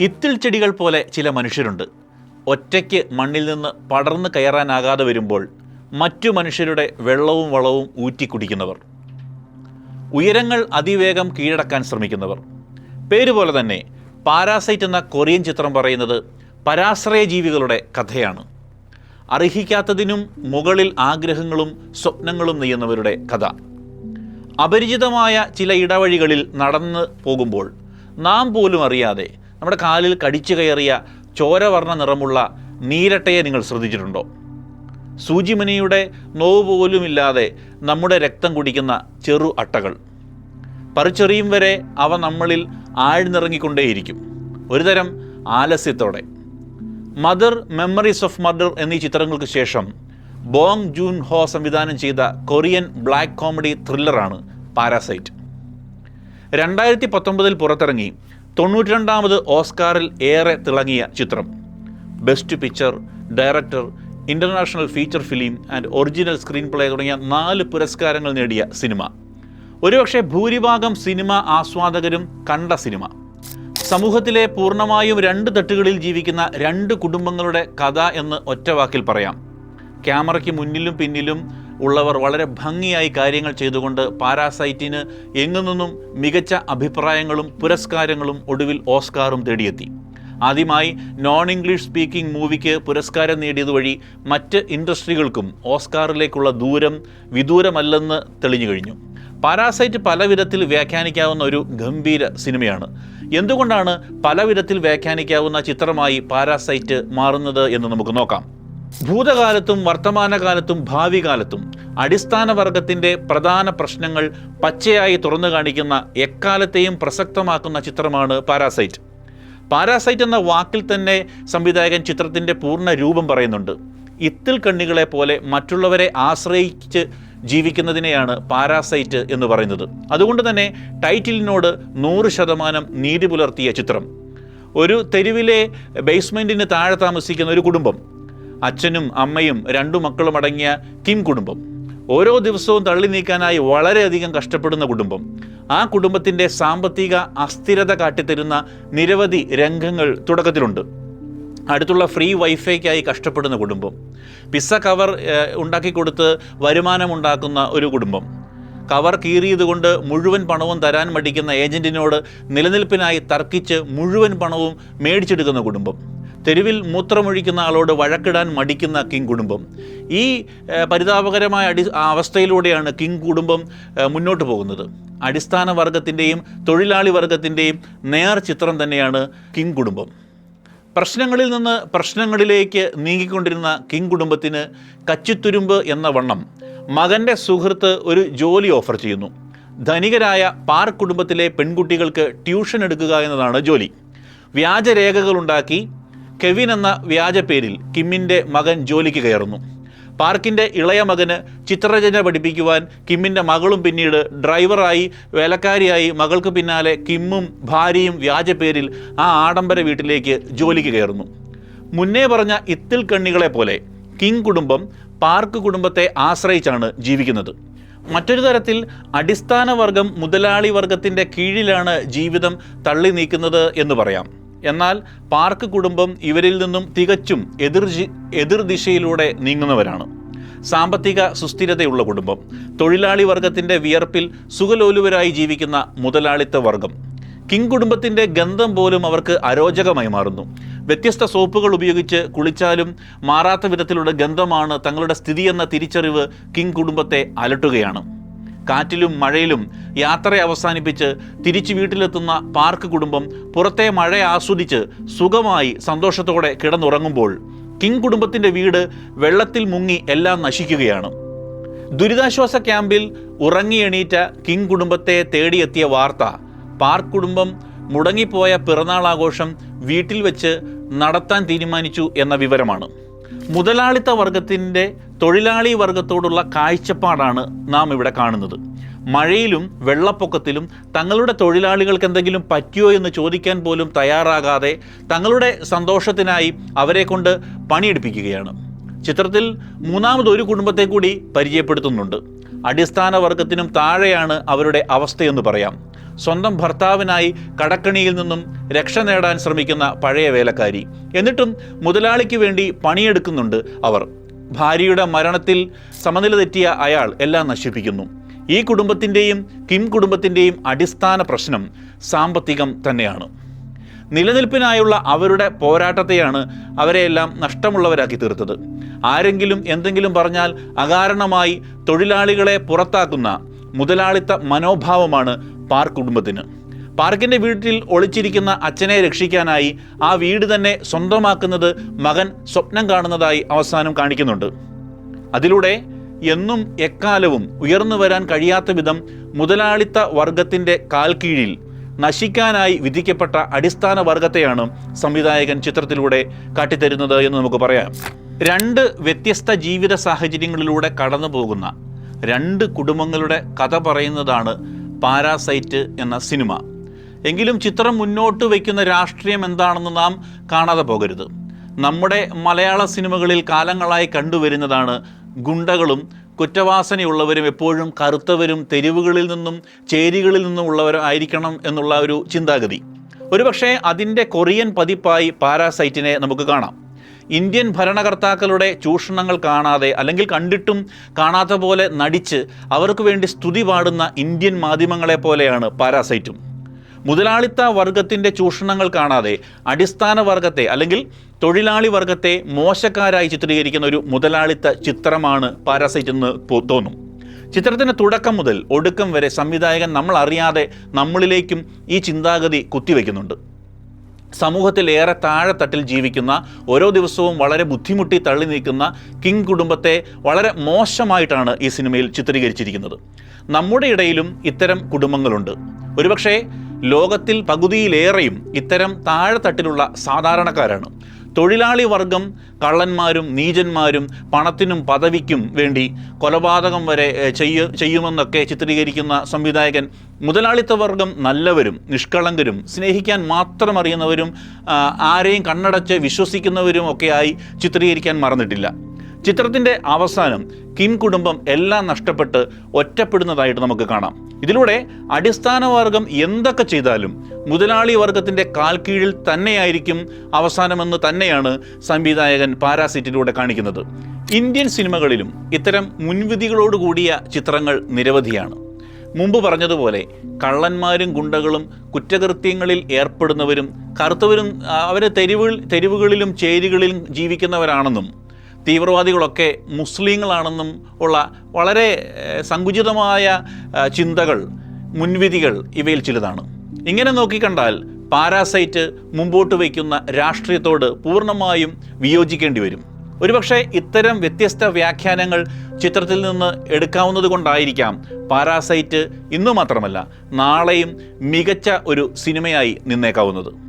ഇത്തിൾ ചെടികൾ പോലെ ചില മനുഷ്യരുണ്ട്. ഒറ്റയ്ക്ക് മണ്ണിൽ നിന്ന് പടർന്നു കയറാനാകാതെ വരുമ്പോൾ മറ്റു മനുഷ്യരുടെ വെള്ളവും വളവും ഊറ്റിക്കുടിക്കുന്നവർ. ഉയരങ്ങൾ അതിവേഗം കീഴടക്കാൻ ശ്രമിക്കുന്നവർ. പേര് പോലെ തന്നെ പാരാസൈറ്റ് എന്ന കൊറിയൻ ചിത്രം പറയുന്നത് പരാശ്രയ ജീവികളുടെ കഥയാണ്. അർഹിക്കാത്തതിനും മുകളിൽ ആഗ്രഹങ്ങളും സ്വപ്നങ്ങളും നെയ്യുന്നവരുടെ കഥ. അപരിചിതമായ ചില ഇടവഴികളിൽ നടന്ന് പോകുമ്പോൾ നാം പോലും അറിയാതെ നമ്മുടെ കാലിൽ കടിച്ചു കയറിയ ചോരവർണ നിറമുള്ള നീരട്ടയെ നിങ്ങൾ ശ്രദ്ധിച്ചിട്ടുണ്ടോ? സൂചിമനിയുടെ നോവ് പോലുമില്ലാതെ നമ്മുടെ രക്തം കുടിക്കുന്ന ചെറു അട്ടകൾ. പറിച്ചെറിയും വരെ അവ നമ്മളിൽ ആഴ്ന്നിറങ്ങിക്കൊണ്ടേയിരിക്കും. ഒരുതരം ആലസ്യത്തോടെ. മദർ മെമ്മറീസ് ഓഫ് മർഡർ എന്നീ ചിത്രങ്ങൾക്ക് ശേഷം ബോങ് ജൂൻ ഹോ സംവിധാനം ചെയ്ത കൊറിയൻ ബ്ലാക്ക് കോമഡി ത്രില്ലറാണ് പാരാസൈറ്റ്. രണ്ടായിരത്തി പത്തൊമ്പതിൽ പുറത്തിറങ്ങി തൊണ്ണൂറ്റി രണ്ടാമത് ഓസ്കാറിൽ ഏറെ തിളങ്ങിയ ചിത്രം. Best picture director international feature film and original screenplay തുടങ്ങിയ നാല് പുരസ്കാരങ്ങൾ നേടിയ സിനിമ. ഒരുപക്ഷെ ഭൂരിഭാഗം സിനിമ ആസ്വാദകരും കണ്ട സിനിമ. സമൂഹത്തിലെ പൂർണമായും രണ്ട് തട്ടുകളിൽ ജീവിക്കുന്ന രണ്ട് കുടുംബങ്ങളുടെ കഥ എന്ന് ഒറ്റവാക്കിൽ പറയാം. ക്യാമറയ്ക്ക് മുന്നിലും പിന്നിലും ഉള്ളവർ വളരെ ഭംഗിയായി കാര്യങ്ങൾ ചെയ്തുകൊണ്ട് പാരാസൈറ്റിന് എങ്ങു നിന്നും മികച്ച അഭിപ്രായങ്ങളും പുരസ്കാരങ്ങളും ഒടുവിൽ ഓസ്കാറും തേടിയെത്തി. ആദ്യമായി നോൺ ഇംഗ്ലീഷ് സ്പീക്കിംഗ് മൂവിക്ക് പുരസ്കാരം നേടിയത് വഴി മറ്റ് ഇൻഡസ്ട്രികൾക്കും ഓസ്കാറിലേക്കുള്ള ദൂരം വിദൂരമല്ലെന്ന് തെളിഞ്ഞു കഴിഞ്ഞു. പാരാസൈറ്റ് പല വിധത്തിൽ വ്യാഖ്യാനിക്കാവുന്ന ഒരു ഗംഭീര സിനിമയാണ്. എന്തുകൊണ്ടാണ് പല വിധത്തിൽ വ്യാഖ്യാനിക്കാവുന്ന ചിത്രമായി പാരാസൈറ്റ് മാറുന്നത് എന്ന് നമുക്ക് നോക്കാം. ഭൂതകാലത്തും വർത്തമാനകാലത്തും ഭാവി കാലത്തും അടിസ്ഥാന വർഗത്തിന്റെ പ്രധാന പ്രശ്നങ്ങൾ പച്ചയായി തുറന്നു കാണിക്കുന്ന എക്കാലത്തെയും പ്രസക്തമാക്കുന്ന ചിത്രമാണ് പാരാസൈറ്റ്. പാരാസൈറ്റ് എന്ന വാക്കിൽ തന്നെ സംവിധായകൻ ചിത്രത്തിന്റെ പൂർണ രൂപം പറയുന്നുണ്ട്. ഇത്തിൽ കണ്ണികളെ പോലെ മറ്റുള്ളവരെ ആശ്രയിച്ച് ജീവിക്കുന്നതിനെയാണ് പാരാസൈറ്റ് എന്ന് പറയുന്നത്. അതുകൊണ്ട് തന്നെ ടൈറ്റിലിനോട് നൂറ് ശതമാനം നീതി പുലർത്തിയ ചിത്രം. ഒരു തെരുവിലെ ബേസ്മെന്റിന് താഴെ താമസിക്കുന്ന ഒരു കുടുംബം അച്ഛനും അമ്മയും രണ്ടു മക്കളും അടങ്ങിയ കിം കുടുംബം. ഓരോ ദിവസവും തള്ളി നീക്കാനായി വളരെയധികം കഷ്ടപ്പെടുന്ന കുടുംബം. ആ കുടുംബത്തിന്റെ സാമ്പത്തിക അസ്ഥിരത കാട്ടിത്തരുന്ന നിരവധി രംഗങ്ങൾ തുടക്കത്തിലുണ്ട്. അടുത്തുള്ള ഫ്രീ വൈഫൈക്കായി കഷ്ടപ്പെടുന്ന കുടുംബം. പിസ്സ കവർ ഉണ്ടാക്കി കൊടുത്ത് വരുമാനമുണ്ടാക്കുന്ന ഒരു കുടുംബം. കവർ കീറിയതുകൊണ്ട് മുഴുവൻ പണവും തരാൻ മടിക്കുന്ന ഏജന്റിനോട് നിലനിൽപ്പിനായി തർക്കിച്ച് മുഴുവൻ പണവും മേടിച്ചെടുക്കുന്ന കുടുംബം. തെരുവിൽ മൂത്രമൊഴിക്കുന്ന ആളോട് വഴക്കിടാൻ മടിക്കുന്ന കിങ് കുടുംബം ഈ പരിതാപകരമായ അടി അവസ്ഥയിലൂടെയാണ് കിങ് കുടുംബം മുന്നോട്ട് പോകുന്നത്. അടിസ്ഥാന വർഗത്തിന്റെയും തൊഴിലാളി വർഗത്തിന്റെയും നേർ ചിത്രം തന്നെയാണ് കിങ് കുടുംബം പ്രശ്നങ്ങളിൽ നിന്ന് പ്രശ്നങ്ങളിലേക്ക് നീങ്ങിക്കൊണ്ടിരുന്ന കിങ് കുടുംബത്തിന് കച്ചിത്തുരുമ്പ് എന്ന വണ്ണം മകന്റെ സുഹൃത്ത് ഒരു ജോലി ഓഫർ ചെയ്യുന്നു. ധനികരായ പാർക്ക് കുടുംബത്തിലെ പെൺകുട്ടികൾക്ക് ട്യൂഷൻ എടുക്കുക എന്നതാണ് ജോലി. വ്യാജരേഖകളുണ്ടാക്കി കെവിൻ എന്ന വ്യാജ പേരിൽ കിമ്മിന്റെ മകൻ ജോലിക്ക് കയറുന്നു. പാർക്കിന്റെ ഇളയ മകന് ചിത്രരചന പഠിപ്പിക്കുവാൻ കിമ്മിന്റെ മകളും പിന്നീട് ഡ്രൈവറായി വേലക്കാരിയായി മകൾക്ക് പിന്നാലെ കിമ്മും ഭാര്യയും വ്യാജ പേരിൽ ആ ആഡംബര വീട്ടിലേക്ക് ജോലിക്ക് കയറുന്നു. മുന്നേ പറഞ്ഞ ഇത്തിൽ കണ്ണികളെ പോലെ കിങ് കുടുംബം പാർക്ക് കുടുംബത്തെ ആശ്രയിച്ചാണ് ജീവിക്കുന്നത്. മറ്റൊരു തരത്തിൽ അടിസ്ഥാന വർഗം മുതലാളി വർഗത്തിന്റെ കീഴിലാണ് ജീവിതം തള്ളി നീക്കുന്നത് എന്ന് പറയാം. എന്നാൽ പാർക്ക് കുടുംബം ഇവരിൽ നിന്നും തികച്ചും എതിർ എതിർദിശയിലൂടെ എതിർ ദിശയിലൂടെ നീങ്ങുന്നവരാണ്. സാമ്പത്തിക സുസ്ഥിരതയുള്ള കുടുംബം തൊഴിലാളി വർഗത്തിന്റെ വിയർപ്പിൽ സുഖലോലുവരായി ജീവിക്കുന്ന മുതലാളിത്ത വർഗം. കിങ് കുടുംബത്തിന്റെ ഗന്ധം പോലും അവർക്ക് അരോചകമായി മാറുന്നു. വ്യത്യസ്ത സോപ്പുകൾ ഉപയോഗിച്ച് കുളിച്ചാലും മാറാത്ത വിധത്തിലുള്ള ഗന്ധമാണ് തങ്ങളുടെ സ്ഥിതി എന്ന തിരിച്ചറിവ് കിങ് കുടുംബത്തെ അലട്ടുകയാണ്. കാറ്റിലും മഴയിലും യാത്ര അവസാനിപ്പിച്ച് തിരിച്ചു വീട്ടിലെത്തുന്ന പാർക്ക് കുടുംബം പുറത്തെ മഴ ആസ്വദിച്ച് സുഖമായി സന്തോഷത്തോടെ കിടന്നുറങ്ങുമ്പോൾ കിങ് കുടുംബത്തിന്റെ വീട് വെള്ളത്തിൽ മുങ്ങി എല്ലാം നശിക്കുകയാണ്. ദുരിതാശ്വാസ ക്യാമ്പിൽ ഉറങ്ങിയെണീറ്റ കിങ് കുടുംബത്തെ തേടിയെത്തിയ വാർത്ത പാർക്ക് കുടുംബം മുടങ്ങിപ്പോയ പിറന്നാൾ ആഘോഷം വീട്ടിൽ വെച്ച് നടത്താൻ തീരുമാനിച്ചു എന്ന വിവരമാണ്. മുതലാളിത്ത വർഗത്തിന്റെ തൊഴിലാളി വർഗത്തോടുള്ള കാഴ്ചപ്പാടാണ് നാം ഇവിടെ കാണുന്നത്. മഴയിലും വെള്ളപ്പൊക്കത്തിലും തങ്ങളുടെ തൊഴിലാളികൾക്ക് എന്തെങ്കിലും പറ്റിയോ എന്ന് ചോദിക്കാൻ പോലും തയ്യാറാകാതെ തങ്ങളുടെ സന്തോഷത്തിനായി അവരെ കൊണ്ട് പണിയെടുപ്പിക്കുകയാണ്. ചിത്രത്തിൽ മൂന്നാമത് ഒരു കുടുംബത്തെ കൂടി പരിചയപ്പെടുത്തുന്നുണ്ട്. അടിസ്ഥാന വർഗത്തിനും താഴെയാണ് അവരുടെ അവസ്ഥയെന്ന് പറയാം. സ്വന്തം ഭർത്താവിനായി കടക്കണിയിൽ നിന്നും രക്ഷ നേടാൻ ശ്രമിക്കുന്ന പഴയ വേലക്കാരി. എന്നിട്ടും മുതലാളിക്ക് വേണ്ടി പണിയെടുക്കുന്നുണ്ട് അവർ. ഭാര്യയുടെ മരണത്തിൽ സമനില തെറ്റിയ അയാൾ എല്ലാം നശിപ്പിക്കുന്നു. ഈ കുടുംബത്തിന്റെയും കിം കുടുംബത്തിന്റെയും അടിസ്ഥാന പ്രശ്നം സാമ്പത്തികം തന്നെയാണ്. നിലനിൽപ്പിനായുള്ള അവരുടെ പോരാട്ടത്തെയാണ് അവരെയെല്ലാം നഷ്ടമുള്ളവരാക്കി തീർത്തത്. ആരെങ്കിലും എന്തെങ്കിലും പറഞ്ഞാൽ അകാരണമായി തൊഴിലാളികളെ പുറത്താക്കുന്ന മുതലാളിത്ത മനോഭാവമാണ് പാർക്ക് കുടുംബത്തിന്. പാർക്കിന്റെ വീട്ടിൽ ഒളിച്ചിരിക്കുന്ന അച്ഛനെ രക്ഷിക്കാനായി ആ വീട് തന്നെ സ്വന്തമാക്കുന്നത് മകൻ സ്വപ്നം കാണുന്നതായി അവസാനം കാണിക്കുന്നുണ്ട്. അതിലൂടെ എന്നും എക്കാലവും ഉയർന്നു വരാൻ കഴിയാത്ത വിധം മുതലാളിത്ത വർഗത്തിന്റെ കാൽക്കീഴിൽ നശിക്കാനായി വിധിക്കപ്പെട്ട അടിസ്ഥാന വർഗത്തെയാണ് സംവിധായകൻ ചിത്രത്തിലൂടെ കാട്ടിത്തരുന്നത് എന്ന് നമുക്ക് പറയാം. രണ്ട് വ്യത്യസ്ത ജീവിത സാഹചര്യങ്ങളിലൂടെ കടന്നു പോകുന്ന രണ്ട് കുടുംബങ്ങളുടെ കഥ പറയുന്നതാണ് പാരാസൈറ്റ് എന്ന സിനിമ. എങ്കിലും ചിത്രം മുന്നോട്ട് വയ്ക്കുന്ന രാഷ്ട്രീയം എന്താണെന്ന് നാം കാണാതെ പോകരുത്. നമ്മുടെ മലയാള സിനിമകളിൽ കാലങ്ങളായി കണ്ടുവരുന്നതാണ് ഗുണ്ടകളും കുറ്റവാസനയുള്ളവരും എപ്പോഴും കറുത്തവരും തെരുവുകളിൽ നിന്നും ചേരികളിൽ നിന്നും ഉള്ളവരും ആയിരിക്കണം എന്നുള്ള ഒരു ചിന്താഗതി. ഒരുപക്ഷെ അതിന്റെ കൊറിയൻ പതിപ്പായി പാരാസൈറ്റിനെ നമുക്ക് കാണാം. ഇന്ത്യൻ ഭരണകർത്താക്കളുടെ ചൂഷണങ്ങൾ കാണാതെ അല്ലെങ്കിൽ കണ്ടിട്ടും കാണാത്ത പോലെ നടിച്ച് അവർക്ക് വേണ്ടി സ്തുതി പാടുന്ന ഇന്ത്യൻ മാധ്യമങ്ങളെ പോലെയാണ് പാരാസൈറ്റും. മുതലാളിത്ത വർഗത്തിന്റെ ചൂഷണങ്ങൾ കാണാതെ അടിസ്ഥാന വർഗത്തെ അല്ലെങ്കിൽ തൊഴിലാളി വർഗത്തെ മോശക്കാരായി ചിത്രീകരിക്കുന്ന ഒരു മുതലാളിത്ത ചിത്രമാണ് പാരാസൈറ്റ് എന്ന് തോന്നും. ചിത്രത്തിന്റെ തുടക്കം മുതൽ ഒടുക്കം വരെ സംവിധായകൻ നമ്മൾ അറിയാതെ നമ്മളിലേക്കും ഈ ചിന്താഗതി കുത്തിവെക്കുന്നുണ്ട്. സമൂഹത്തിൽ ഏറെ താഴെത്തട്ടിൽ ജീവിക്കുന്ന ഓരോ ദിവസവും വളരെ ബുദ്ധിമുട്ടി തള്ളി നീക്കുന്ന കിങ് കുടുംബത്തെ വളരെ മോശമായിട്ടാണ് ഈ സിനിമയിൽ ചിത്രീകരിച്ചിരിക്കുന്നത്. നമ്മുടെ ഇടയിലും ഇത്തരം കുടുംബങ്ങളുണ്ട്. ഒരുപക്ഷെ ലോകത്തിൽ പകുതിയിലേറെയും ഇത്തരം താഴെത്തട്ടിലുള്ള സാധാരണക്കാരാണ്. തൊഴിലാളി വർഗം കള്ളന്മാരും നീചന്മാരും പണത്തിനും പദവിക്കും വേണ്ടി കൊലപാതകം വരെ ചെയ്യ ചെയ്യുമെന്നൊക്കെ ചിത്രീകരിക്കുന്ന സംവിധായകൻ മുതലാളിത്ത വർഗം നല്ലവരും നിഷ്കളങ്കരും സ്നേഹിക്കാൻ മാത്രം അറിയുന്നവരും ആരെയും കണ്ണടച്ച് വിശ്വസിക്കുന്നവരും ഒക്കെയായി ചിത്രീകരിക്കാൻ മറന്നിട്ടില്ല. ചിത്രത്തിന്റെ അവസാനം കിം കുടുംബം എല്ലാം നഷ്ടപ്പെട്ട് ഒറ്റപ്പെടുന്നതായിട്ട് നമുക്ക് കാണാം. ഇതിലൂടെ അടിസ്ഥാന വർഗം എന്തൊക്കെ ചെയ്താലും മുതലാളി വർഗത്തിന്റെ കാൽക്കീഴിൽ തന്നെയായിരിക്കും അവസാനമെന്ന് തന്നെയാണ് സംവിധായകൻ പാരാസിറ്റിലൂടെ കാണിക്കുന്നത്. ഇന്ത്യൻ സിനിമകളിലും ഇത്തരം മുൻവിധികളോടുകൂടിയ ചിത്രങ്ങൾ നിരവധിയാണ്. മുമ്പ് പറഞ്ഞതുപോലെ കള്ളന്മാരും ഗുണ്ടകളും കുറ്റകൃത്യങ്ങളിൽ ഏർപ്പെടുന്നവരും കറുത്തവരും അവരെ തെരുവുകളിലും ചേരികളിലും ജീവിക്കുന്നവരാണെന്നും തീവ്രവാദികളൊക്കെ മുസ്ലിങ്ങളാണെന്നും ഉള്ള വളരെ സങ്കുചിതമായ ചിന്തകൾ മുൻവിധികൾ ഇവയിൽ ചിലതാണ്. ഇങ്ങനെ നോക്കിക്കണ്ടാൽ പാരാസൈറ്റ് മുമ്പോട്ട് വയ്ക്കുന്ന രാഷ്ട്രീയത്തോട് പൂർണമായും വിയോജിക്കേണ്ടി വരും. ഒരുപക്ഷെ ഇത്തരം വ്യത്യസ്ത വ്യാഖ്യാനങ്ങൾ ചിത്രത്തിൽ നിന്ന് എടുക്കാവുന്നത് കൊണ്ടായിരിക്കാം പാരാസൈറ്റ് ഇന്നു മാത്രമല്ല നാളെയും മികച്ച ഒരു സിനിമയായി നിന്നേക്കാവുന്നത്.